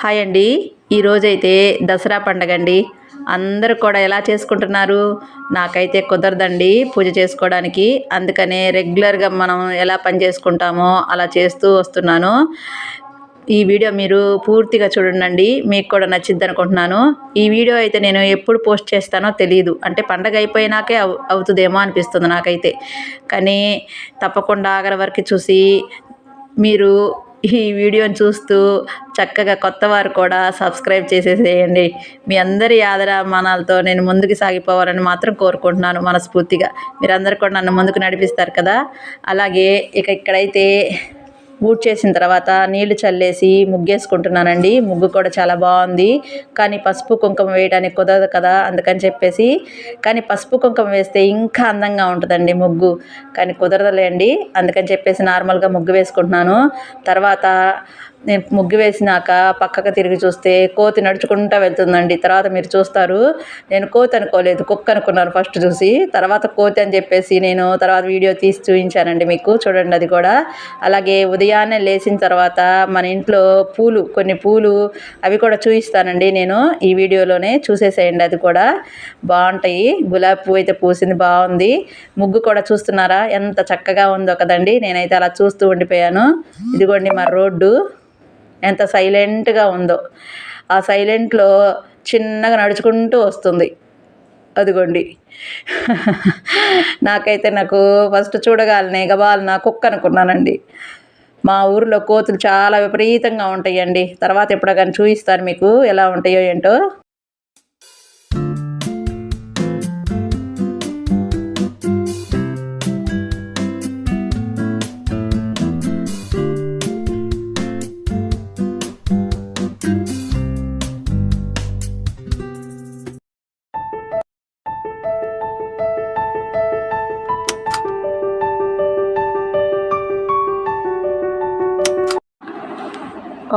Hi అండి. ఈరోజైతే దసరా పండగ అండి అందరూ కూడా ఎలా చేసుకుంటున్నారు? నాకైతే కుదరదండి పూజ చేసుకోవడానికి. అందుకనే రెగ్యులర్గా మనం ఎలా పని చేసుకుంటామో అలా చేస్తూ వస్తున్నాను. ఈ వీడియో మీరు పూర్తిగా చూడండి మీకు కూడా నచ్చిద్ది అనుకుంటున్నాను ఈ వీడియో అయితే నేను ఎప్పుడు పోస్ట్ చేస్తానో తెలియదు అంటే పండగ అయిపోయినాకే అవు అవుతుందేమో అనిపిస్తుంది నాకైతే. కానీ తప్పకుండా ఆగర వరకు చూసి మీరు ఈ వీడియోని చూస్తూ చక్కగా కొత్త వారు కూడా సబ్స్క్రైబ్ చేసేసేయండి. మీ అందరి ఆదరామానాలతో నేను ముందుకు సాగిపోవాలని మాత్రం కోరుకుంటున్నాను మనస్ఫూర్తిగా. మీరందరూ కూడా నన్ను ముందుకు నడిపిస్తారు కదా? అలాగే ఇక ఇక్కడైతే ఊడ్ చేసిన తర్వాత నీళ్ళు చల్లేసి ముగ్గేసుకుంటున్నానండి. ముగ్గు కూడా చాలా బాగుంది. కానీ పసుపు కుంకుమ వేయడానికి కుదరదు కదా అందుకని చెప్పేసి. కానీ పసుపు కుంకుమ వేస్తే ఇంకా అందంగా ఉంటుందండి ముగ్గు. కానీ కుదరదులేండి. అందుకని చెప్పేసి నార్మల్గా ముగ్గు వేసుకుంటున్నాను. తర్వాత ముగ్గు వేసినాక పక్కకు తిరిగి చూస్తే కోతి నడుచుకుంటూ వెళ్తుందండి. తర్వాత మీరు చూస్తారు నేను కోతి అనుకోలేదు కుక్క అనుకున్నాను ఫస్ట్ చూసి. తర్వాత కోతి అని చెప్పేసి నేను తర్వాత వీడియో తీసి చూపించానండి మీకు చూడండి అది కూడా. అలాగే ఉదయాన్నే లేచిన తర్వాత మన ఇంట్లో పూలు కొన్ని పూలు అవి కూడా చూపిస్తానండి నేను ఈ వీడియోలోనే చూసేసేయండి అది కూడా. బాగుంటాయి గులాబీ పువ్వు అయితే పూసింది బాగుంది. ముగ్గు కూడా చూస్తున్నారా? ఎంత చక్కగా ఉందో కదండి నేనైతే అలా చూస్తూ ఉండిపోయాను. ఇదిగోండి మా రోడ్డు. ఎంత సైలెంట్గా ఉందో. ఆ సైలెంట్లో చిన్నగా నడుచుకుంటూ వస్తుంది. అదిగోండి. నాకైతే నాకు ఫస్ట్ చూడగాలనే గబాలన కుక్క అనుకున్నానండి. మా ఊరిలో కోతులు చాలా విపరీతంగా ఉంటాయండి. తర్వాత ఎప్పుడో కానీ చూపిస్తాను మీకు ఎలా ఉంటాయో ఏంటో.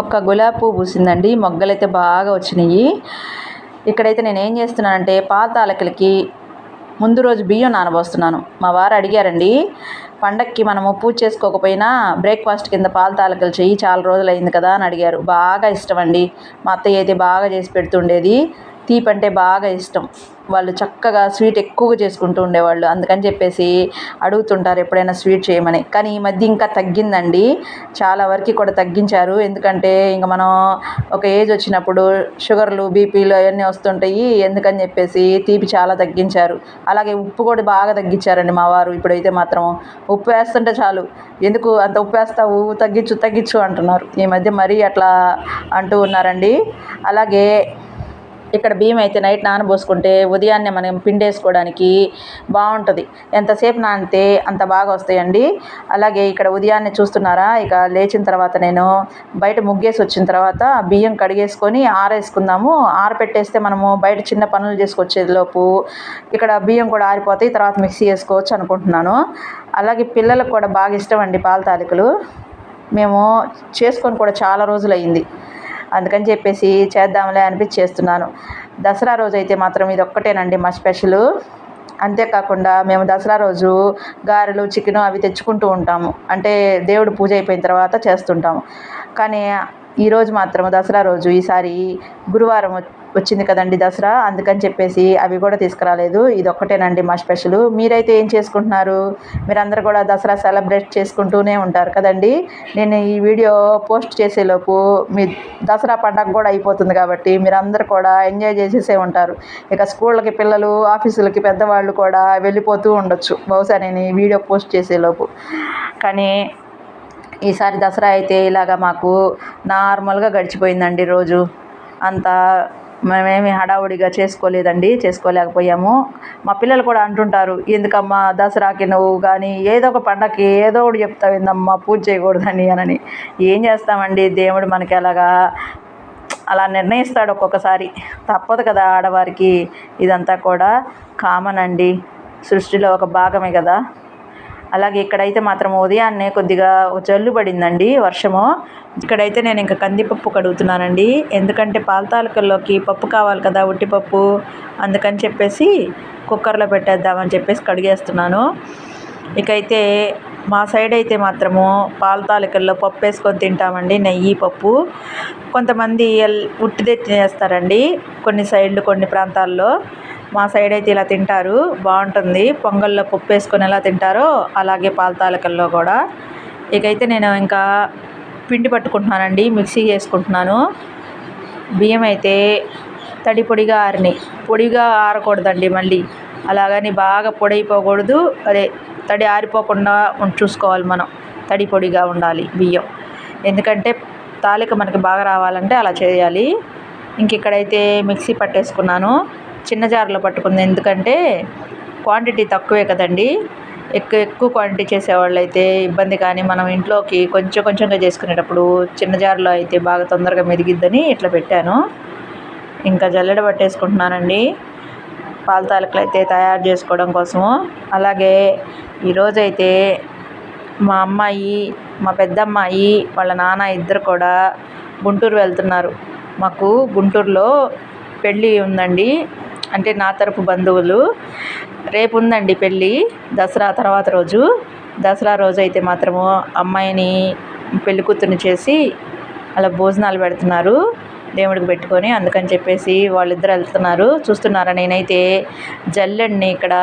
ఒక్క గులాబీ పువ్వు పూసిందండి. మొగ్గలైతే బాగా వచ్చినాయి. ఇక్కడైతే నేను ఏం చేస్తున్నానంటే పాత తాలకలకి ముందు రోజు బియ్యం నానబోస్తున్నాను. మా వారు అడిగారండి పండక్కి మనము పూజ చేసుకోకపోయినా బ్రేక్ఫాస్ట్ కింద పాల తాలకలు చెయ్యి చాలా రోజులు అయింది కదా అని అడిగారు. బాగా ఇష్టం అండి. మా అత్తయ్య అయితే బాగా చేసి పెడుతుండేది తీపి అంటే బాగా ఇష్టం. వాళ్ళు చక్కగా స్వీట్ ఎక్కువగా చేసుకుంటూ ఉండేవాళ్ళు. అందుకని చెప్పేసి అడుగుతుంటారు ఎప్పుడైనా స్వీట్ చేయమని. కానీ ఈ మధ్య ఇంకా తగ్గిందండి. చాలా వరకు కూడా తగ్గించారు. ఎందుకంటే ఇంకా మనం ఒక ఏజ్ వచ్చినప్పుడు షుగర్లు బీపీలు అవన్నీ వస్తుంటాయి. ఎందుకని చెప్పేసి తీపి చాలా తగ్గించారు. అలాగే ఉప్పు కూడా బాగా తగ్గించారండి మా వారు. ఇప్పుడైతే మాత్రం ఉప్పు వేస్తుంటే చాలు. ఎందుకు అంత ఉప్పు వేస్తావు? తగ్గించు తగ్గించు అంటున్నారు. ఈ మధ్య మరీ అట్లా అంటూ ఉన్నారండి. అలాగే ఇక్కడ బియ్యం అయితే నైట్ నానబోసుకుంటే ఉదయాన్నే మనం పిండేసుకోవడానికి బాగుంటుంది. ఎంతసేపు నానితే అంత బాగా వస్తాయండి. అలాగే ఇక్కడ ఉదయాన్నే చూస్తున్నారా? ఇక లేచిన తర్వాత నేను బయట ముగ్గేసి వచ్చిన తర్వాత బియ్యం కడిగేసుకొని ఆరేసుకుందాము. ఆరపెట్టేస్తే మనము బయట చిన్న పనులు చేసుకొచ్చేలోపు ఇక్కడ బియ్యం కూడా ఆరిపోతాయి. తర్వాత మిక్సీ వేసుకోవచ్చు అనుకుంటున్నాను. అలాగే పిల్లలకు కూడా బాగా ఇష్టం అండి పాల తాలికలు. మేము చేసుకొని కూడా చాలా రోజులు అయింది అందుకని చెప్పేసి చేద్దాంలే అనిపించి చేస్తున్నాను దసరా రోజు అయితే మాత్రం ఇది ఒక్కటేనండి మా స్పెషల్. అంతేకాకుండా మేము దసరా రోజు గారెలు చికెను అవి తెచ్చుకుంటూ ఉంటాము. అంటే దేవుడు పూజ అయిపోయిన తర్వాత చేస్తుంటాము. కానీ ఈరోజు మాత్రం దసరా రోజు ఈసారి గురువారం వచ్చింది కదండి దసరా అందుకని చెప్పేసి అవి కూడా తీసుకురాలేదు. ఇది ఒక్కటేనండి మా స్పెషల్. మీరైతే ఏం చేసుకుంటున్నారు? మీరందరూ కూడా దసరా సెలబ్రేట్ చేసుకుంటూనే ఉంటారు కదండి. నేను ఈ వీడియో పోస్ట్ చేసేలోపు మీ దసరా పండగ కూడా అయిపోతుంది కాబట్టి మీరందరూ కూడా ఎంజాయ్ చేసేసే ఉంటారు. ఇక స్కూళ్ళకి పిల్లలు ఆఫీసులకి పెద్దవాళ్ళు కూడా వెళ్ళిపోతూ ఉండొచ్చు. బహుశా నేను ఈ వీడియో పోస్ట్ చేసేలోపు. కానీ ఈసారి దసరా అయితే ఇలాగ మాకు నార్మల్గా గడిచిపోయిందండి రోజు. అంతా మేమేమి హడావుడిగా చేసుకోలేదండి చేసుకోలేకపోయాము. మా పిల్లలు కూడా అంటుంటారు ఎందుకమ్మా దసరాకి నువ్వు కానీ ఏదో ఒక పండగకి ఏదో ఒకటి చెప్తావు ఏందమ్మా పూజ చేయకూడదని అనని. ఏం చేస్తామండి? దేవుడు మనకి అలాగా అలా నిర్ణయిస్తాడు ఒక్కొక్కసారి. తప్పదు కదా ఆడవారికి ఇదంతా కూడా. కామన్ అండి. సృష్టిలో ఒక భాగమే కదా. అలాగే ఇక్కడైతే మాత్రం ఉదయాన్నే కొద్దిగా ఒక జల్లు పడిందండి వర్షము. ఇక్కడైతే నేను ఇంకా కందిపప్పు కడుగుతున్నానండి. ఎందుకంటే పాలతాలకల్లోకి పప్పు కావాలి కదా ఉట్టిపప్పు అందుకని చెప్పేసి కుక్కర్లో పెట్టేద్దామని చెప్పేసి కడిగేస్తున్నాను. ఇకైతే మా సైడ్ అయితే మాత్రము పాల తాలికల్లో పప్పు వేసుకొని తింటామండి నెయ్యి పప్పు. కొంతమంది ఉట్టి ఉట్టిదే తినేస్తారండి కొన్ని సైడ్లు కొన్ని ప్రాంతాల్లో. మా సైడ్ అయితే ఇలా తింటారు. బాగుంటుంది. పొంగల్లో పప్పు వేసుకొని ఎలా తింటారో అలాగే పాలతాలకల్లో కూడా. ఇకైతే నేను ఇంకా పిండి పట్టుకుంటున్నానండి. మిక్సీ చేసుకుంటున్నాను. బియ్యం అయితే తడి పొడిగా ఆరినాయి పొడిగా ఆరకూడదండి మళ్ళీ. అలాగని బాగా పొడి అయిపోకూడదు. అదే తడి ఆరిపోకుండా చూసుకోవాలి మనం. తడి పొడిగా ఉండాలి బియ్యం. ఎందుకంటే తాలిక మనకి బాగా రావాలంటే అలా చేయాలి. ఇంక ఇక్కడైతే మిక్సీ పట్టేసుకున్నాను. చిన్న జార్లో పట్టుకుంది. ఎందుకంటే క్వాంటిటీ తక్కువే కదండి. ఎక్కువ ఎక్కువ క్వాంటిటీ చేసేవాళ్ళు అయితే ఇబ్బంది కానీ మనం ఇంట్లోకి కొంచెం కొంచెంగా చేసుకునేటప్పుడు చిన్న జార్లో అయితే బాగా తొందరగా మెదిగిద్దని ఇట్లా పెట్టాను. ఇంకా జల్లెడ పట్టేసుకుంటున్నానండి. పాల తాలకులు అయితే తయారు చేసుకోవడం కోసము. అలాగే ఈరోజైతే మా అమ్మాయి మా పెద్దమ్మాయి వాళ్ళ నాన్న ఇద్దరు కూడా గుంటూరు వెళ్తున్నారు. మాకు గుంటూరులో పెళ్ళి ఉందండి. అంటే నా తరపు బంధువులు రేపు ఉందండి పెళ్ళి దసరా తర్వాత రోజు. దసరా రోజు అయితే మాత్రము అమ్మాయిని పెళ్ళి కూతుర్ని చేసి అలా భోజనాలు పెడుతున్నారు దేవుడికి పెట్టుకొని. అందుకని చెప్పేసి వాళ్ళిద్దరు వెళ్తున్నారు. చూస్తున్నారా నేనైతే జల్లెడిని ఇక్కడ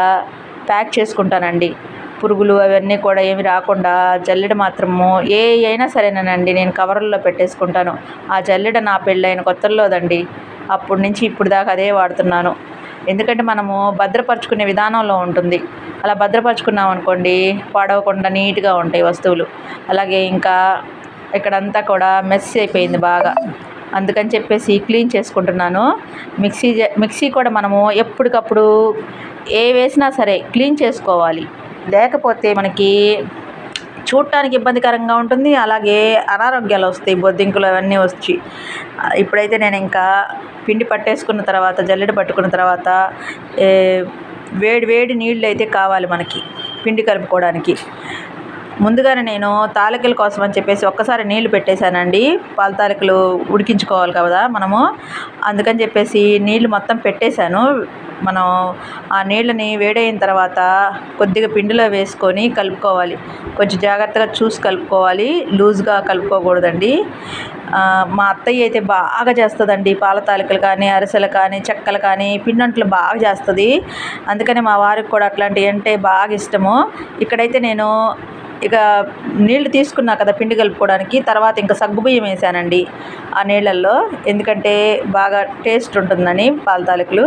ప్యాక్ చేసుకుంటానండి. పురుగులు అవన్నీ కూడా ఏమి రాకుండా జల్లెడ మాత్రము ఏ అయినా సరేనండి నేను కవర్లో పెట్టేసుకుంటాను. ఆ జల్లెడ నా పెళ్ళైన కొత్తల్లోదండి అప్పటి నుంచి ఇప్పుడు దాకా అదే వాడుతున్నాను. ఎందుకంటే మనము భద్రపరుచుకునే విధానంలో ఉంటుంది. అలా భద్రపరుచుకున్నాం అనుకోండి పాడవకుండా నీట్గా ఉంటాయి వస్తువులు. అలాగే ఇంకా ఇక్కడంతా కూడా మెస్ అయిపోయింది బాగా. అందుకని చెప్పేసి క్లీన్ చేసుకుంటున్నాను. మిక్సీ జ- మిక్సీ కూడా మనము ఎప్పటికప్పుడు ఏ వేసినా సరే క్లీన్ చేసుకోవాలి. లేకపోతే మనకి చూడటానికి ఇబ్బందికరంగా ఉంటుంది. అలాగే అనారోగ్యాలు వస్తాయి బొద్దింకులు అవన్నీ వచ్చి. ఇప్పుడైతే నేను ఇంకా పిండి పట్టేసుకున్న తర్వాత జల్లెడ పట్టుకున్న తర్వాత వేడి వేడి నీళ్ళు అయితే కావాలి మనకి పిండి కలుపుకోవడానికి. ముందుగానే నేను తాలికల కోసం అని చెప్పేసి ఒక్కసారి నీళ్ళు పెట్టేశానండి. పాల తాలికలు ఉడికించుకోవాలి కదా మనము. అందుకని చెప్పేసి నీళ్ళు మొత్తం పెట్టేశాను. మనం ఆ నీళ్ళని వేడైన తర్వాత కొద్దిగా పిండిలో వేసుకొని కలుపుకోవాలి. కొంచెం జాగ్రత్తగా చూసి కలుపుకోవాలి. లూజ్గా కలుపుకోకూడదండి. మా అత్తయ్య అయితే బాగా చేస్తుందండి పాల తాలికలు కానీ అరిసెలు కానీ చెక్కలు కానీ పిండంట్లు బాగా చేస్తుంది. అందుకని మా వారికి కూడా అట్లాంటివి అంటే బాగా ఇష్టము. ఇక్కడైతే నేను ఇక నీళ్ళు తీసుకున్నా కదా పిండి కలుపుకోవడానికి తర్వాత ఇంకా సగ్గుబియ్యం వేసానండి ఆ నీళ్ళల్లో. ఎందుకంటే బాగా టేస్ట్ ఉంటుందని పాల తాలికలు.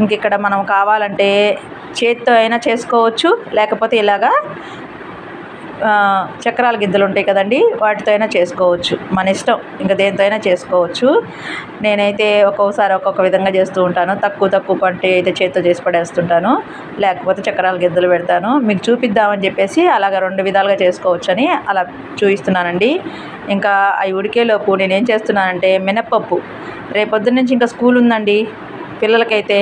ఇంక ఇక్కడ మనం కావాలంటే చేత్తో అయినా చేసుకోవచ్చు లేకపోతే ఇలాగా చక్రాల గిద్దలు ఉంటాయి కదండి వాటితో అయినా చేసుకోవచ్చు. మన ఇష్టం ఇంకా దేనితో అయినా చేసుకోవచ్చు. నేనైతే ఒక్కొక్కసారి ఒక్కొక్క విధంగా చేస్తూ ఉంటాను. తక్కువ తక్కువ పంటే అయితే చేత్తో చేసి పడేస్తుంటాను. లేకపోతే చక్రాల గిద్దలు పెడతాను. మీకు చూపిద్దామని చెప్పేసి అలాగ రెండు విధాలుగా చేసుకోవచ్చు అని అలా చూపిస్తున్నానండి ఇంకా అవి ఉడికేలోపు నేను ఏం చేస్తున్నానంటే మినప్పప్పు. రేపొద్దు నుంచి ఇంకా స్కూల్ ఉందండి. పిల్లలకైతే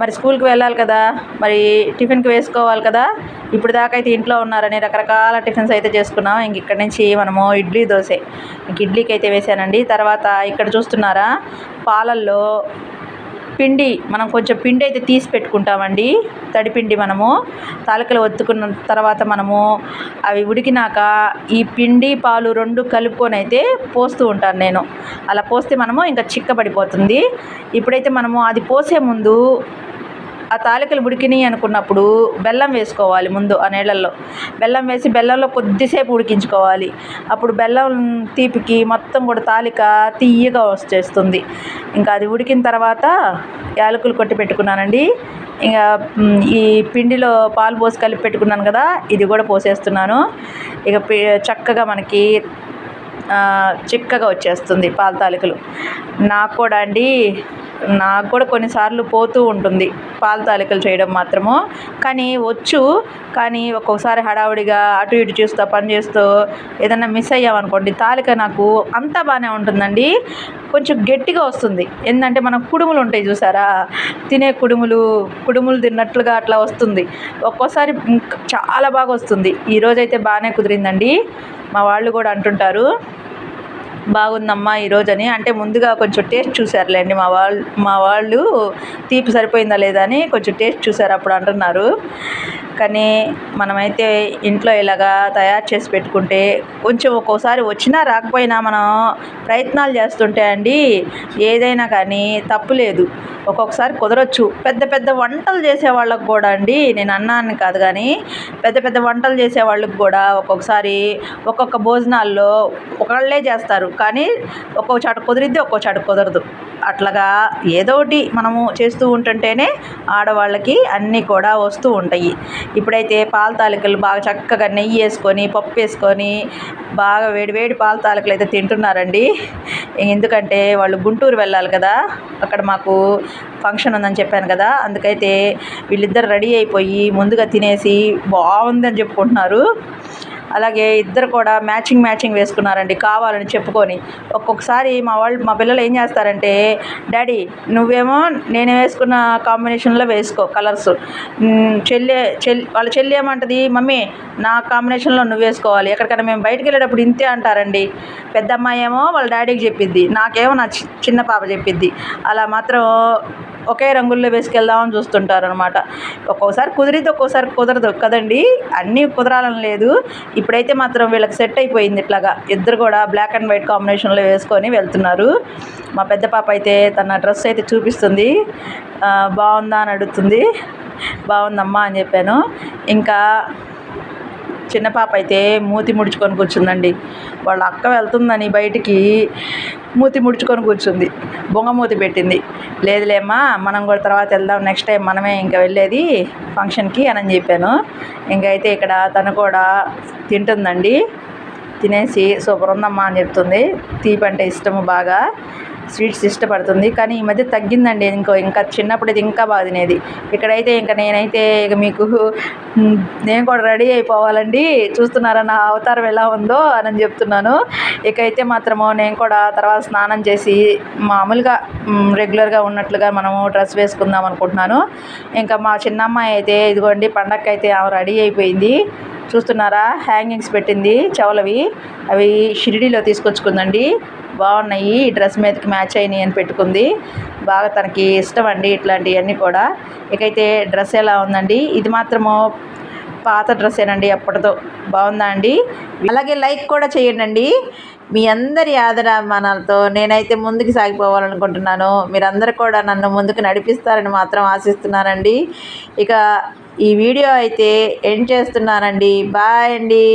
మరి స్కూల్కి వెళ్ళాలి కదా మరి టిఫిన్కి వేసుకోవాలి కదా ఇప్పుడు దాకా అయితే ఇంట్లో ఉన్నారని రకరకాల టిఫిన్స్ అయితే చేసుకున్నాం. ఇంక ఇక్కడ నుంచి మనము ఇడ్లీ దోశ ఇంక ఇడ్లీకి అయితే వేసానండి. తర్వాత ఇక్కడ చూస్తున్నారా పాలల్లో పిండి మనం కొంచెం పిండి అయితే తీసి పెట్టుకుంటామండి. తడిపిండి మనము తాలికలు ఒత్తుకున్న తర్వాత మనము అవి ఉడికినాక ఈ పిండి పాలు రెండు కలుపుకొని అయితే పోస్తూ ఉంటాను నేను. అలా పోస్తే మనము ఇంకా చిక్కబడిపోతుంది. ఇప్పుడైతే మనము అది పోసే ముందు ఆ తాలికలు ఉడికినాయి అనుకున్నప్పుడు బెల్లం వేసుకోవాలి ముందు ఆ నీళ్ళల్లో. బెల్లం వేసి బెల్లంలో కొద్దిసేపు ఉడికించుకోవాలి. అప్పుడు బెల్లం తీపికి మొత్తం కూడా తాలిక తీయగా వచ్చేస్తుంది. ఇంకా అది ఉడికిన తర్వాత యాలకులు కొట్టి పెట్టుకున్నానండి. ఇంకా ఈ పిండిలో పాలు పోసి కలిపి పెట్టుకున్నాను కదా ఇది కూడా పోసేస్తున్నాను. ఇక చక్కగా మనకి చిక్కగా వచ్చేస్తుంది పాల తాలికలు. నాకు కూడా అండి నాకు కూడా కొన్నిసార్లు పోతూ ఉంటుంది. పాల తాలికలు చేయడం మాత్రము. కానీ వచ్చు. కానీ ఒక్కొక్కసారి హడావుడిగా అటు ఇటు చూస్తూ పని చేస్తూ ఏదన్నా మిస్ అయ్యామనుకోండి తాలిక నాకు అంతా బాగానే ఉంటుందండి. కొంచెం గట్టిగా వస్తుంది. ఏంటంటే మనం కుడుములు ఉంటాయి చూసారా? తినే కుడుములు కుడుములు తిన్నట్లుగా అట్లా వస్తుంది. ఒక్కోసారి చాలా బాగా వస్తుంది. ఈరోజైతే బాగానే కుదిరిందండి. మా వాళ్ళు కూడా అంటుంటారు బాగుందమ్మా ఈరోజు అని అంటే ముందుగా కొంచెం టేస్ట్ చూసారులేండి మా వాళ్ళు మా వాళ్ళు తీపి సరిపోయిందా లేదా అని కొంచెం టేస్ట్ చూసారు అప్పుడు అంటున్నారు. కానీ మనమైతే ఇంట్లో ఇలాగా తయారు చేసి పెట్టుకుంటే కొంచెం ఒక్కోసారి వచ్చినా రాకపోయినా మనం ప్రయత్నాలు చేస్తుంటే అండి ఏదైనా కానీ తప్పు లేదు. ఒక్కొక్కసారి కుదరొచ్చు. పెద్ద పెద్ద వంటలు చేసే వాళ్ళకు కూడా అండి నేను అన్నాను కాదు కానీ పెద్ద పెద్ద వంటలు చేసే వాళ్ళకి కూడా ఒక్కొక్కసారి ఒక్కొక్క భోజనాల్లో ఒకళ్ళే చేస్తారు. కానీ ఒక్కో చాట కుదిరిద్ది ఒక్కో చాట కుదరదు. అట్లాగా ఏదో ఒకటి మనము చేస్తూ ఉంటుంటేనే ఆడవాళ్ళకి అన్నీ కూడా వస్తూ ఉంటాయి. ఇప్పుడైతే పాల తాలికలు బాగా చక్కగా నెయ్యి వేసుకొని పప్పు వేసుకొని బాగా వేడి వేడి పాల తాలికలు అయితే తింటున్నారండి. ఎందుకంటే వాళ్ళు గుంటూరు వెళ్ళాలి కదా అక్కడ మాకు ఫంక్షన్ ఉందని చెప్పాను కదా అందుకైతే వీళ్ళిద్దరు రెడీ అయిపోయి ముందుగా తినేసి బాగుందని చెప్పుకుంటున్నారు. అలాగే ఇద్దరు కూడా మ్యాచింగ్ మ్యాచింగ్ వేసుకున్నారండి. కావాలని చెప్పుకొని ఒక్కొక్కసారి మా వాళ్ళు మా పిల్లలు ఏం చేస్తారంటే డాడీ నువ్వేమో నేను వేసుకున్న కాంబినేషన్లో వేసుకో కలర్స్. చెల్లి చెల్లి వాళ్ళ చెల్లి ఏమంటది మమ్మీ నా కాంబినేషన్లో నువ్వు వేసుకోవాలి. ఎక్కడికైనా మేము బయటికి వెళ్ళేటప్పుడు ఇంతే అంటారండి. పెద్ద అమ్మాయి ఏమో వాళ్ళ డాడీకి చెప్పిద్ది నాకేమో నా చి- చిన్న పాప చెప్పిద్ది. అలా మాత్రం ఒకే రంగుల్లో వేసుకెళ్దామని చూస్తుంటారు అనమాట ఒక్కోసారి కుదిరితే ఒక్కోసారి కుదరదు కదండి. అన్నీ కుదరాలని లేదు. ఇప్పుడైతే మాత్రం వీళ్ళకి సెట్ అయిపోయింది ఇట్లాగా. ఇద్దరు కూడా బ్లాక్ అండ్ వైట్ కాంబినేషన్లో వేసుకొని వెళ్తున్నారు. మా పెద్ద పాప అయితే తన డ్రెస్ అయితే చూపిస్తుంది. బాగుందా అని అడుగుతుంది. బాగుందమ్మా అని చెప్పాను. ఇంకా చిన్న పాప అయితే మూతి ముడుచుకొని కూర్చుందండి. వాళ్ళ అక్క వెళ్తుందని బయటికి మూతి ముడుచుకొని కూర్చుంది. బొంగ మూతి పెట్టింది. లేదులేమ్మా మనం కూడా తర్వాత వెళ్దాం నెక్స్ట్ టైం మనమే ఇంకా వెళ్ళేది ఫంక్షన్కి అని చెప్పాను. ఇంకైతే ఇక్కడ తను కూడా తింటుందండి. తినేసి సూపర్ ఉందమ్మా అని చెప్తుంది. తీపి అంటే ఇష్టము బాగా. స్వీట్స్ ఇష్టపడుతుంది. కానీ ఈ మధ్య తగ్గిందండి. ఇంకో ఇంకా చిన్నప్పుడు ఇది ఇంకా బాగా తినేది. ఇక్కడైతే ఇంకా నేనైతే ఇక మీకు నేను కూడా రెడీ అయిపోవాలండి. చూస్తున్నారా నా అవతారం ఎలా ఉందో అని చెప్తున్నాను. ఇక అయితే మాత్రము నేను కూడా తర్వాత స్నానం చేసి మామూలుగా రెగ్యులర్గా ఉన్నట్లుగా మనము డ్రెస్ వేసుకుందాం అనుకుంటున్నాను. ఇంకా మా చిన్నమ్మాయి అయితే ఇదిగోండి పండగకి అయితే ఆమె రెడీ అయిపోయింది. చూస్తున్నారా? హ్యాంగింగ్స్ పెట్టింది చెవులవి. అవి షిరిడీలో తీసుకొచ్చుకుందండి. బాగున్నాయి. ఈ డ్రెస్ మీదకి మ్యాచ్ అయినాయి అని పెట్టుకుంది. బాగా తనకి ఇష్టం అండి ఇట్లాంటివన్నీ కూడా. ఇకైతే డ్రెస్ ఎలా ఉందండి? ఇది మాత్రము పాత డ్రెస్సేనండి అప్పటితో. బాగుందా అండి? అలాగే లైక్ కూడా చేయండి మీ అందరి ఆదరాభిమానాలతో నేనైతే ముందుకు సాగిపోవాలనుకుంటున్నాను. మీరందరూ కూడా నన్ను ముందుకు నడిపిస్తారని మాత్రం ఆశిస్తున్నానండి. ఇక ఈ వీడియో అయితే ఎండ్ చేస్తున్నానండి. బాయ్ అండి.